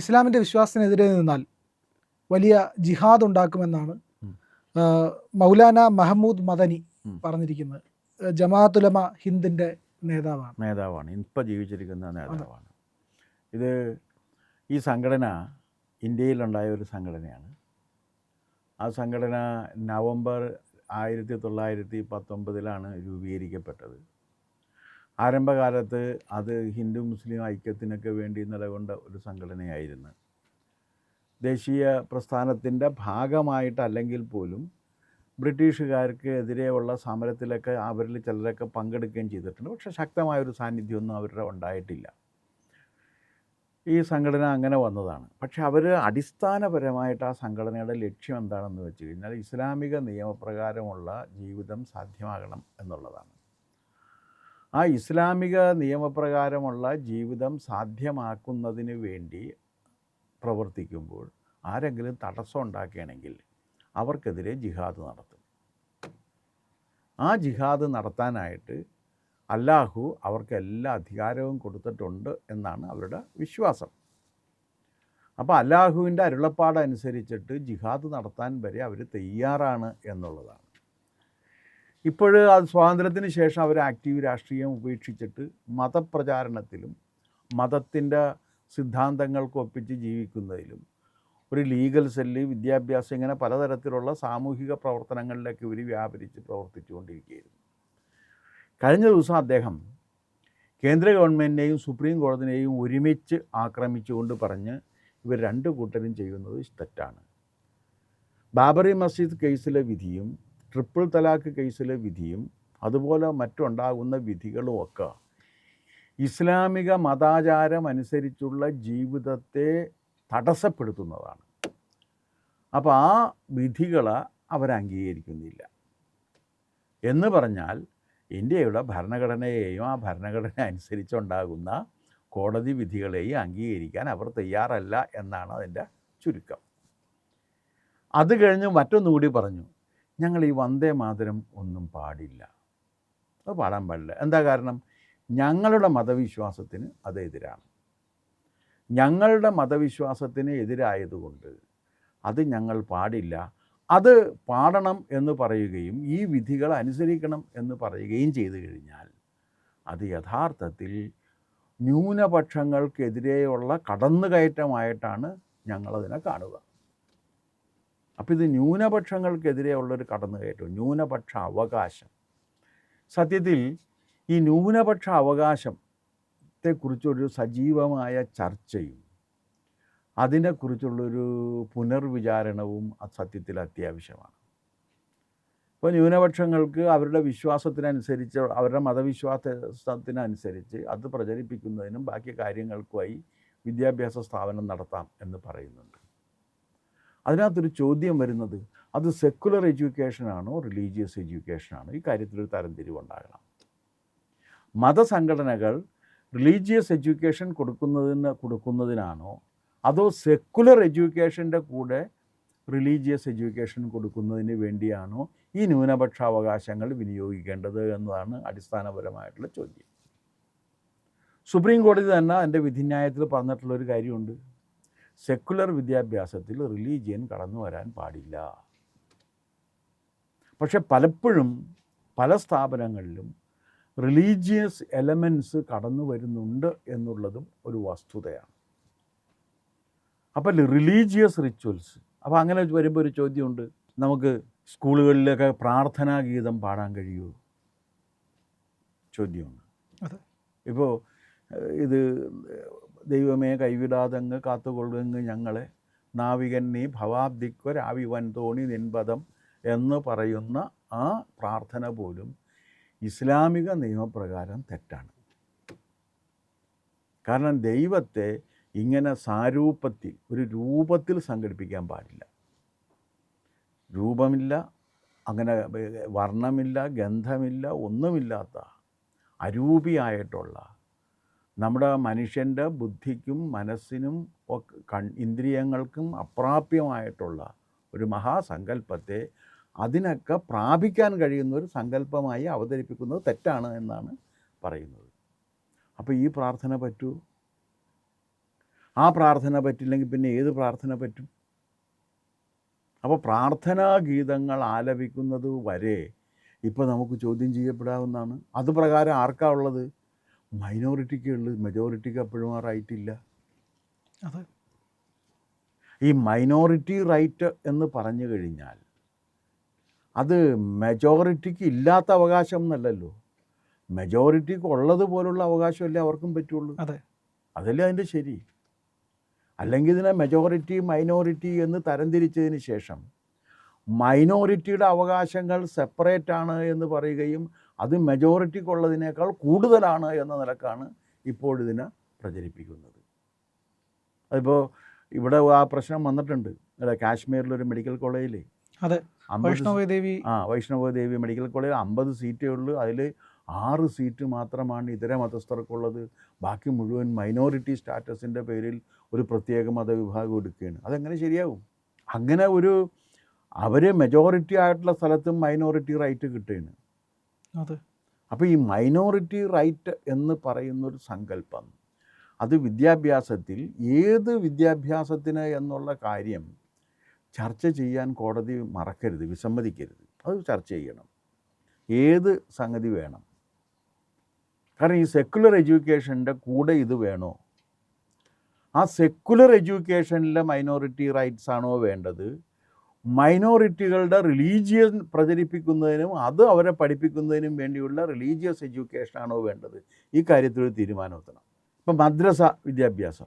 ഇസ്ലാമിന്റെ വിശ്വാസത്തിനെതിരെ നിന്നാൽ വലിയ ജിഹാദ് ഉണ്ടാക്കുമെന്നാണ് മൗലാന മഹമ്മൂദ് മദനി പറഞ്ഞിരിക്കുന്നത്. ജമാഅത്തുലമ ഹിന്ദിന്റെ നേതാവാണ്. നേതാവാണ്. ഇപ്പം ജീവിച്ചിരിക്കുന്ന നേതാവാണ്. ഇത് ഈ സംഘടന ഇന്ത്യയിലുണ്ടായ ഒരു സംഘടനയാണ്. ആ സംഘടന നവംബർ ആയിരത്തി തൊള്ളായിരത്തി പത്തൊമ്പതിലാണ് രൂപീകരിക്കപ്പെട്ടത്. ആരംഭകാലത്ത് അത് ഹിന്ദു മുസ്ലിം ഐക്യത്തിനൊക്കെ വേണ്ടി നിലകൊണ്ട ഒരു സംഘടനയായിരുന്നു. ദേശീയ പ്രസ്ഥാനത്തിന്റെ ഭാഗമായിട്ടല്ലെങ്കിൽ പോലും ബ്രിട്ടീഷുകാർക്ക് എതിരെയുള്ള സമരത്തിലൊക്കെ അവരിൽ ചിലരൊക്കെ പങ്കെടുക്കുകയും ചെയ്തിട്ടുണ്ട്. പക്ഷേ ശക്തമായൊരു സാന്നിധ്യമൊന്നും അവരുടെ ഉണ്ടായിട്ടില്ല. ഈ സംഘടന അങ്ങനെ വന്നതാണ്. പക്ഷെ അവർ അടിസ്ഥാനപരമായിട്ട് ആ സംഘടനയുടെ ലക്ഷ്യം എന്താണെന്ന് വെച്ച് കഴിഞ്ഞാൽ ഇസ്ലാമിക നിയമപ്രകാരമുള്ള ജീവിതം സാധ്യമാകണം എന്നുള്ളതാണ്. ആ ഇസ്ലാമിക നിയമപ്രകാരമുള്ള ജീവിതം സാധ്യമാക്കുന്നതിന് വേണ്ടി പ്രവർത്തിക്കുമ്പോൾ ആരെങ്കിലും തടസ്സം ഉണ്ടാക്കുകയാണെങ്കിൽ അവർക്കെതിരെ ജിഹാദ് നടത്തും. ആ ജിഹാദ് നടത്താനായിട്ട് അല്ലാഹു അവർക്ക് എല്ലാ അധികാരവും കൊടുത്തിട്ടുണ്ട് എന്നാണ് അവരുടെ വിശ്വാസം. അപ്പോൾ അല്ലാഹുവിന്റെ അരുളപ്പാടനുസരിച്ചിട്ട് ജിഹാദ് നടത്താൻ വരെ അവർ തയ്യാറാണ് എന്നുള്ളതാണ്. ഇപ്പോൾ അത് സ്വാതന്ത്ര്യത്തിന് ശേഷം അവർ ആക്റ്റീവ് രാഷ്ട്രീയം ഉപേക്ഷിച്ചിട്ട് മതപ്രചാരണത്തിലും മതത്തിന്റെ സിദ്ധാന്തങ്ങൾക്കൊപ്പിച്ച് ജീവിക്കുന്നതിലും ഒരു ലീഗൽ സെല്ല് വിദ്യാഭ്യാസം ഇങ്ങനെ പലതരത്തിലുള്ള സാമൂഹിക പ്രവർത്തനങ്ങളിലേക്ക് ഇവർ വ്യാപരിച്ച് പ്രവർത്തിച്ചുകൊണ്ടിരിക്കുകയായിരുന്നു. കഴിഞ്ഞ ദിവസം അദ്ദേഹം കേന്ദ്ര ഗവൺമെന്റിനെയും സുപ്രീം കോടതിനെയും ഒരുമിച്ച് ആക്രമിച്ചുകൊണ്ട് പറഞ്ഞ് ഇവർ രണ്ട് കൂട്ടരും ചെയ്യുന്നത് തെറ്റാണ്. ബാബറി മസ്ജിദ് കേസിലെ വിധിയും ട്രിപ്പിൾ തലാഖ് കേസിലെ വിധിയും അതുപോലെ മറ്റുണ്ടാകുന്ന വിധികളും ഒക്കെ ഇസ്ലാമിക മതാചാരം അനുസരിച്ചുള്ള ജീവിതത്തെ തടസ്സപ്പെടുത്തുന്നതാണ്. അപ്പോൾ ആ വിധികളെ അവർ അംഗീകരിക്കുന്നില്ല. എന്ന് പറഞ്ഞാൽ ഇന്ത്യയുടെ ഭരണഘടനയെയും ആ ഭരണഘടന അനുസരിച്ചുണ്ടാകുന്ന കോടതി വിധികളെയും അംഗീകരിക്കാൻ അവർ തയ്യാറല്ല എന്നാണ് അതിന്റെ ചുരുക്കം. അത് കഴിഞ്ഞ് മറ്റൊന്നുകൂടി പറഞ്ഞു. ഞങ്ങൾ ഈ വന്ദേ മാതരം ഒന്നും പാടില്ല. അത് പാടാൻ പാടില്ല. എന്താ കാരണം? ഞങ്ങളുടെ മതവിശ്വാസത്തിന് അത് എതിരാണ്. ഞങ്ങളുടെ മതവിശ്വാസത്തിന് എതിരായതുകൊണ്ട് അത് ഞങ്ങൾ പാടില്ല. അത് പാടണം എന്ന് പറയുകയും ഈ വിധികൾ അനുസരിക്കണം എന്ന് പറയുകയും ചെയ്തു കഴിഞ്ഞാൽ അത് യഥാർത്ഥത്തിൽ ന്യൂനപക്ഷങ്ങൾക്കെതിരെയുള്ള കടന്നുകയറ്റമായിട്ടാണ് ഞങ്ങളതിനെ കാണുക. അപ്പോൾ ഇത് ന്യൂനപക്ഷങ്ങൾക്കെതിരെയുള്ളൊരു കടന്നുകയറ്റം ന്യൂനപക്ഷ അവകാശം സത്യത്തിൽ ഈ ന്യൂനപക്ഷ അവകാശത്തെക്കുറിച്ചൊരു സജീവമായ ചർച്ചയും അതിനെക്കുറിച്ചുള്ളൊരു പുനർവിചാരണവും സത്യത്തിൽ അത്യാവശ്യമാണ്. ഇപ്പോൾ ന്യൂനപക്ഷങ്ങൾക്ക് അവരുടെ വിശ്വാസത്തിനനുസരിച്ച് അവരുടെ മതവിശ്വാസത്തിനനുസരിച്ച് അത് പ്രചരിപ്പിക്കുന്നതിനും ബാക്കി കാര്യങ്ങൾക്കുമായി വിദ്യാഭ്യാസ സ്ഥാപനം നടത്താം എന്ന് പറയുന്നുണ്ട്. അതിനകത്തൊരു ചോദ്യം വരുന്നത് അത് സെക്കുലർ എഡ്യൂക്കേഷനാണോ റിലീജിയസ് എഡ്യൂക്കേഷനാണോ ഈ കാര്യത്തിൽ കാര്യത്തിലൊരു തരംതിരിവുണ്ടാകണം മതസംഘടനകൾ റിലീജിയസ് എഡ്യൂക്കേഷൻ കൊടുക്കുന്നതിന് കൊടുക്കുന്നതിനാണോ അതോ സെക്കുലർ എഡ്യൂക്കേഷന്റെ കൂടെ റിലീജിയസ് എഡ്യൂക്കേഷൻ കൊടുക്കുന്നതിന് വേണ്ടിയാണോ ഈ ന്യൂനപക്ഷ അവകാശങ്ങൾ വിനിയോഗിക്കേണ്ടത് എന്നതാണ് അടിസ്ഥാനപരമായിട്ടുള്ള ചോദ്യം. സുപ്രീം കോടതി തന്നെ അതിന്റെ വിധിന്യായത്തിൽ പറഞ്ഞിട്ടുള്ളൊരു കാര്യമുണ്ട്. സെക്കുലർ വിദ്യാഭ്യാസത്തിൽ റിലീജിയൻ കടന്നു വരാൻ പാടില്ല. പക്ഷെ പലപ്പോഴും പല സ്ഥാപനങ്ങളിലും റിലീജിയസ് എലമെൻസ് കടന്നു വരുന്നുണ്ട് എന്നുള്ളതും ഒരു വസ്തുതയാണ്. അപ്പോൾ റിലീജിയസ് റിച്വൽസ് അപ്പോൾ അങ്ങനെ വരുമ്പോൾ ഒരു ചോദ്യമുണ്ട് നമുക്ക് സ്കൂളുകളിലൊക്കെ പ്രാർത്ഥനാ ഗീതം പാടാൻ കഴിയുമോ? ചോദ്യമുണ്ട്. ഇപ്പോൾ ഇത് ദൈവമേ കൈവിടാതങ്ങ് കാത്തുകൊള്ളുങ്ങ് ഞങ്ങളെ. നാവികൻ നീ ഭവാബ്ദിക്കൊരാവി വൻ തോണി നിൻപദം എന്ന് പറയുന്ന ആ പ്രാർത്ഥന പോലും ഇസ്ലാമിക നിയമപ്രകാരം തെറ്റാണ്. കാരണം ദൈവത്തെ ഇങ്ങനെ സാരൂപത്തിൽ ഒരു രൂപത്തിൽ സംഘടിപ്പിക്കാൻ പാടില്ല. രൂപമില്ല അങ്ങനെ വർണമില്ല ഗന്ധമില്ല ഒന്നുമില്ലാത്ത അരൂപിയായിട്ടുള്ള നമ്മുടെ മനുഷ്യന്റെ ബുദ്ധിക്കും മനസ്സിനും കൺ ഇന്ദ്രിയങ്ങൾക്കും അപ്രാപ്യമായിട്ടുള്ള ഒരു മഹാസങ്കല്പത്തെ അതിനൊക്കെ പ്രാപിക്കാൻ കഴിയുന്ന ഒരു സങ്കല്പമായി അവതരിപ്പിക്കുന്നത് തെറ്റാണ് എന്നാണ് പറയുന്നത്. അപ്പോൾ ഈ പ്രാർത്ഥന പറ്റൂ? ആ പ്രാർത്ഥന പറ്റില്ലെങ്കിൽ പിന്നെ ഏത് പ്രാർത്ഥന പറ്റും? അപ്പോൾ പ്രാർത്ഥനാ ഗീതങ്ങൾ ആലപിക്കുന്നത് വരെ ഇപ്പോൾ നമുക്ക് ചോദ്യം ചെയ്യപ്പെടാവുന്നതാണ്. അത് പ്രകാരം ആർക്കാ ഉള്ളത്? മൈനോറിറ്റിക്ക് ഉള്ളത് മെജോറിറ്റിക്ക് അപ്പോഴും ആ റൈറ്റ് ഇല്ല. അതെ. ഈ മൈനോറിറ്റി റൈറ്റ് എന്ന് പറഞ്ഞു കഴിഞ്ഞാൽ അത് മെജോറിറ്റിക്ക് ഇല്ലാത്ത അവകാശം എന്നല്ലല്ലോ. മെജോറിറ്റിക്ക് ഉള്ളത് പോലുള്ള അവകാശമല്ലേ അവർക്കും പറ്റുള്ളൂ. അതെ. അതല്ലേ അതിന്റെ ശരി? അല്ലെങ്കിൽ ഇതിനെ മെജോറിറ്റി മൈനോറിറ്റി എന്ന് തരംതിരിച്ചതിന് ശേഷം മൈനോറിറ്റിയുടെ അവകാശങ്ങൾ സെപ്പറേറ്റ് ആണ് എന്ന് പറയുകയും അത് മെജോറിറ്റിക്കുള്ളതിനേക്കാൾ കൂടുതലാണ് എന്ന നിലക്കാണ് ഇപ്പോൾ ഇതിനെ പ്രചരിപ്പിക്കുന്നത്. അതിപ്പോൾ ഇവിടെ ആ പ്രശ്നം വന്നിട്ടുണ്ട്. അല്ല കാശ്മീരിലൊരു മെഡിക്കൽ കോളേജിൽ അതെ. വൈഷ്ണവദേവി ആ വൈഷ്ണവദേവി മെഡിക്കൽ കോളേജിൽ അമ്പത് സീറ്റേ ഉള്ളൂ. അതിൽ ആറ് സീറ്റ് മാത്രമാണ് ഇതര മതസ്ഥർക്കുള്ളത്. ബാക്കി മുഴുവൻ മൈനോറിറ്റി സ്റ്റാറ്റസിന്റെ പേരിൽ ഒരു പ്രത്യേക മതവിഭാഗം എടുക്കുകയാണ്. അതെങ്ങനെ ശരിയാവും? അങ്ങനെ ഒരു അവർ മെജോറിറ്റി ആയിട്ടുള്ള സ്ഥലത്തും മൈനോറിറ്റി റൈറ്റ് കിട്ടുകയാണ്. അതെ. അപ്പോൾ ഈ മൈനോറിറ്റി റൈറ്റ് എന്ന് പറയുന്നൊരു സങ്കല്പം അത് വിദ്യാഭ്യാസത്തിൽ ഏത് വിദ്യാഭ്യാസത്തിന് എന്നുള്ള കാര്യം ചർച്ച ചെയ്യാൻ കോടതി മറക്കരുത് വിസമ്മതിക്കരുത്. അത് ചർച്ച ചെയ്യണം. ഏത് സംഗതി വേണം? കാരണം ഈ സെക്കുലർ എഡ്യൂക്കേഷന്റെ കൂടെ ഇത് വേണോ? ആ സെക്കുലർ എഡ്യൂക്കേഷനിലെ മൈനോറിറ്റി റൈറ്റ്സ് ആണോ വേണ്ടത്? മൈനോറിറ്റികളുടെ റിലീജിയൻ പ്രചരിപ്പിക്കുന്നതിനും അത് അവരെ പഠിപ്പിക്കുന്നതിനും വേണ്ടിയുള്ള റിലീജിയസ് എഡ്യൂക്കേഷനാണോ വേണ്ടത്? ഈ കാര്യത്തിൽ തീരുമാനമെത്തണം. ഇപ്പം മദ്രസ വിദ്യാഭ്യാസം.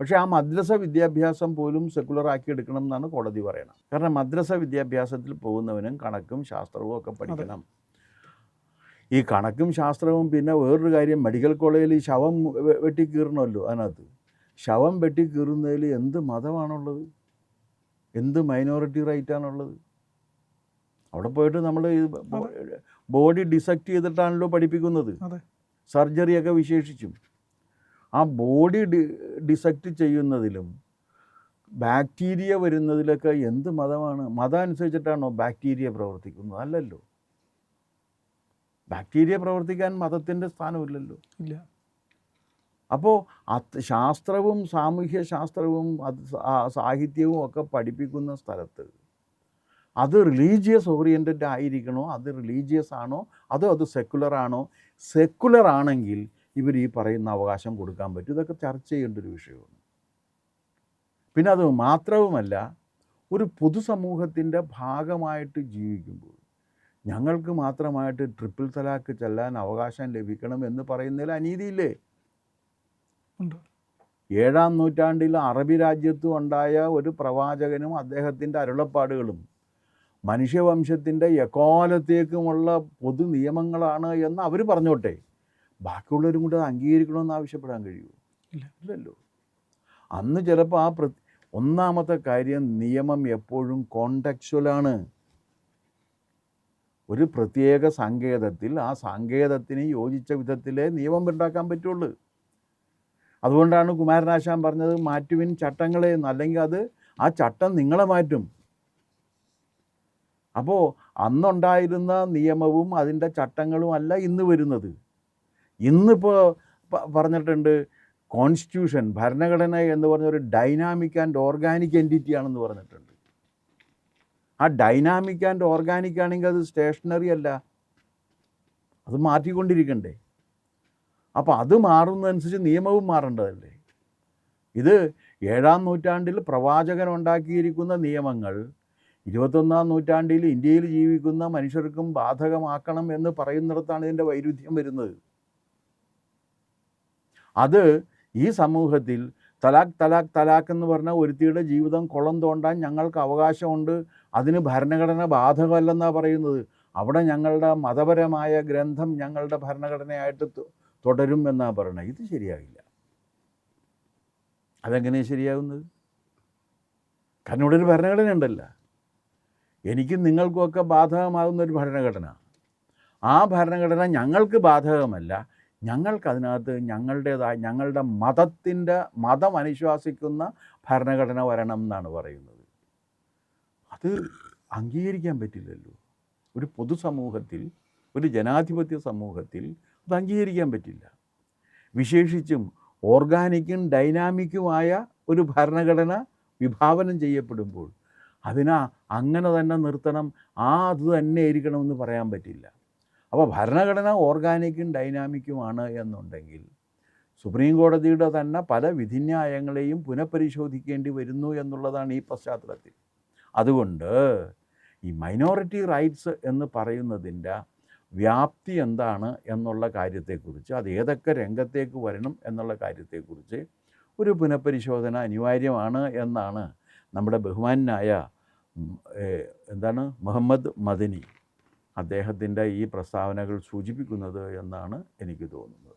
പക്ഷേ ആ മദ്രസ വിദ്യാഭ്യാസം പോലും സെക്കുലർ ആക്കി എടുക്കണം എന്നാണ് കോടതി പറയണം കാരണം മദ്രസ വിദ്യാഭ്യാസത്തിൽ പോകുന്നവനും കണക്കും ശാസ്ത്രവും ഒക്കെ പഠിക്കണം. ഈ കണക്കും ശാസ്ത്രവും പിന്നെ വേറൊരു കാര്യം മെഡിക്കൽ കോളേജിൽ ശവം വെട്ടിക്കീറണമല്ലോ വെട്ടി കീറണമല്ലോ അതിനകത്ത്. ശവം വെട്ടിക്കീറുന്നതിൽ എന്ത് മതമാണുള്ളത്? എന്ത് മൈനോറിറ്റി റൈറ്റ് ആണുള്ളത്? അവിടെ പോയിട്ട് നമ്മൾ ബോഡി ഡിസക്റ്റ് ചെയ്തിട്ടാണല്ലോ പഠിപ്പിക്കുന്നത്. സർജറിയൊക്കെ വിശേഷിച്ചും. ആ ബോഡി ഡി ഡിസക്റ്റ് ചെയ്യുന്നതിലും ബാക്ടീരിയ വരുന്നതിലൊക്കെ എന്ത് മതമാണ്? മതം അനുസരിച്ചിട്ടാണോ ബാക്ടീരിയ പ്രവർത്തിക്കുന്നത്? അല്ലല്ലോ. ബാക്ടീരിയ പ്രവർത്തിക്കാൻ മതത്തിന്റെ സ്ഥാനമില്ലല്ലോ. ഇല്ല. അപ്പോൾ അത് ശാസ്ത്രവും സാമൂഹ്യ ശാസ്ത്രവും അത് സാഹിത്യവും ഒക്കെ പഠിപ്പിക്കുന്ന സ്ഥലത്ത് അത് റിലീജിയസ് ഓറിയന്റഡ് ആയിരിക്കണോ? അത് റിലീജിയസ് ആണോ? അതോ അത് സെക്കുലർ ആണോ? സെക്കുലർ ആണെങ്കിൽ ഇവർ ഈ പറയുന്ന അവകാശം കൊടുക്കാൻ പറ്റും. ഇതൊക്കെ ചർച്ച ചെയ്യേണ്ട ഒരു വിഷയമാണ്. പിന്നെ അത് മാത്രവുമല്ല ഒരു പൊതുസമൂഹത്തിന്റെ ഭാഗമായിട്ട് ജീവിക്കുമ്പോൾ ഞങ്ങൾക്ക് മാത്രമായിട്ട് ട്രിപ്പിൾ തലാക്ക് ചെല്ലാൻ അവകാശം ലഭിക്കണം എന്ന് പറയുന്നതിൽ അനീതിയില്ലേ? ഏഴാം നൂറ്റാണ്ടിൽ അറബി രാജ്യത്തും ഉണ്ടായ ഒരു പ്രവാചകനും അദ്ദേഹത്തിന്റെ അരുളപ്പാടുകളും മനുഷ്യവംശത്തിന്റെ എക്കാലത്തേക്കുമുള്ള പൊതു നിയമങ്ങളാണ് എന്ന് അവർ പറഞ്ഞോട്ടെ. ബാക്കിയുള്ളവരും കൂടെ അത് അംഗീകരിക്കണമെന്ന് ആവശ്യപ്പെടാൻ കഴിയുമോ? ഇല്ല. ഇല്ലല്ലോ. അന്ന് ചിലപ്പോൾ ആ പ്ര ഒന്നാമത്തെ കാര്യം നിയമം എപ്പോഴും കോണ്ടക്ച്വലാണ് ഒരു പ്രത്യേക സങ്കേതത്തിൽ ആ സങ്കേതത്തിന് യോജിച്ച വിധത്തിലേ നിയമം ഉണ്ടാക്കാൻ പറ്റുള്ളൂ. അതുകൊണ്ടാണ് കുമാരനാശാൻ പറഞ്ഞത് മാറ്റുവിൻ ചട്ടങ്ങളെ അല്ലെങ്കിൽ അത് ആ ചട്ടം നിങ്ങളെ മാറ്റും. അപ്പോൾ അന്നുണ്ടായിരുന്ന നിയമവും അതിന്റെ ചട്ടങ്ങളും അല്ല ഇന്ന് വരുന്നത്. ഇന്നിപ്പോൾ പറഞ്ഞിട്ടുണ്ട് കോൺസ്റ്റിറ്റ്യൂഷൻ ഭരണഘടന എന്ന് പറഞ്ഞ ഒരു ഡൈനാമിക് ആൻഡ് ഓർഗാനിക് എന്റിറ്റി ആണെന്ന് പറഞ്ഞിട്ടുണ്ട്. ആ ഡൈനാമിക് ആൻഡ് ഓർഗാനിക് ആണെങ്കിൽ അത് സ്റ്റേഷനറി അല്ല. അത് മാറ്റിക്കൊണ്ടിരിക്കണ്ടേ? അപ്പോൾ അത് മാറുന്നതനുസരിച്ച് നിയമവും മാറേണ്ടതല്ലേ? ഇത് ഏഴാം നൂറ്റാണ്ടിൽ പ്രവാചകൻ ഉണ്ടാക്കിയിരിക്കുന്ന നിയമങ്ങൾ ഇരുപത്തൊന്നാം നൂറ്റാണ്ടിൽ ഇന്ത്യയിൽ ജീവിക്കുന്ന മനുഷ്യർക്കും ബാധകമാക്കണം എന്ന് പറയുന്നിടത്താണ് ഇതിന്റെ വൈരുദ്ധ്യം വരുന്നത്. അത് ഈ സമൂഹത്തിൽ തലാഖ് തലാഖ് തലാഖ് എന്ന് പറഞ്ഞ ഒരുത്തിയുടെ ജീവിതം കുളം തോണ്ടാൻ ഞങ്ങൾക്ക് അവകാശമുണ്ട് അതിന് ഭരണഘടന ബാധകമല്ലെന്നാണ് പറയുന്നത്. അവിടെ ഞങ്ങളുടെ മതപരമായ ഗ്രന്ഥം ഞങ്ങളുടെ ഭരണഘടനയായിട്ട് തുടരും എന്നാണ് പറയണത് ഇത് ശരിയാകില്ല അതെങ്ങനെയാണ് ശരിയാകുന്നത് കാരണം ഇവിടെ ഒരു ഭരണഘടന ഉണ്ടല്ല. എനിക്കും നിങ്ങൾക്കുമൊക്കെ ബാധകമാകുന്ന ഒരു ഭരണഘടന. ആ ഭരണഘടന ഞങ്ങൾക്ക് ബാധകമല്ല. ഞങ്ങൾക്കതിനകത്ത് ഞങ്ങളുടേതായ ഞങ്ങളുടെ മതത്തിന്റെ മതം അനുശ്വാസിക്കുന്ന ഭരണഘടന വരണം എന്നാണ് പറയുന്നത്. അത് അംഗീകരിക്കാൻ പറ്റില്ലല്ലോ. ഒരു പൊതുസമൂഹത്തിൽ ഒരു ജനാധിപത്യ സമൂഹത്തിൽ അത് അംഗീകരിക്കാൻ പറ്റില്ല. വിശേഷിച്ചും ഓർഗാനിക്കും ഡൈനാമിക്കുമായ ഒരു ഭരണഘടന വിഭാവനം ചെയ്യപ്പെടുമ്പോൾ അതിനാ അങ്ങനെ തന്നെ നിർത്തണം ആ അത് തന്നെ ആയിരിക്കണമെന്ന് പറയാൻ പറ്റില്ല. അപ്പോൾ ഭരണഘടന ഓർഗാനിക്കും ഡൈനാമിക്കുമാണ് എന്നുണ്ടെങ്കിൽ സുപ്രീം കോടതിയുടെ തന്നെ പല വിധിന്യായങ്ങളെയും പുനഃപരിശോധിക്കേണ്ടി വരുന്നു എന്നുള്ളതാണ് ഈ പശ്ചാത്തലത്തിൽ. അതുകൊണ്ട് ഈ മൈനോറിറ്റി റൈറ്റ്സ് എന്ന് പറയുന്നതിന്റെ വ്യാപ്തി എന്താണ് എന്നുള്ള കാര്യത്തെക്കുറിച്ച് അത് ഏതൊക്കെ രംഗത്തേക്ക് വരണം എന്നുള്ള കാര്യത്തെക്കുറിച്ച് ഒരു പുനഃപരിശോധന അനിവാര്യമാണ് എന്നാണ് നമ്മുടെ ബഹുമാനായ എന്താണ് മുഹമ്മദ് മദനി അദ്ദേഹത്തിന്റെ ഈ പ്രസ്താവനകൾ സൂചിപ്പിക്കുന്നത് എന്നാണ് എനിക്ക് തോന്നുന്നത്.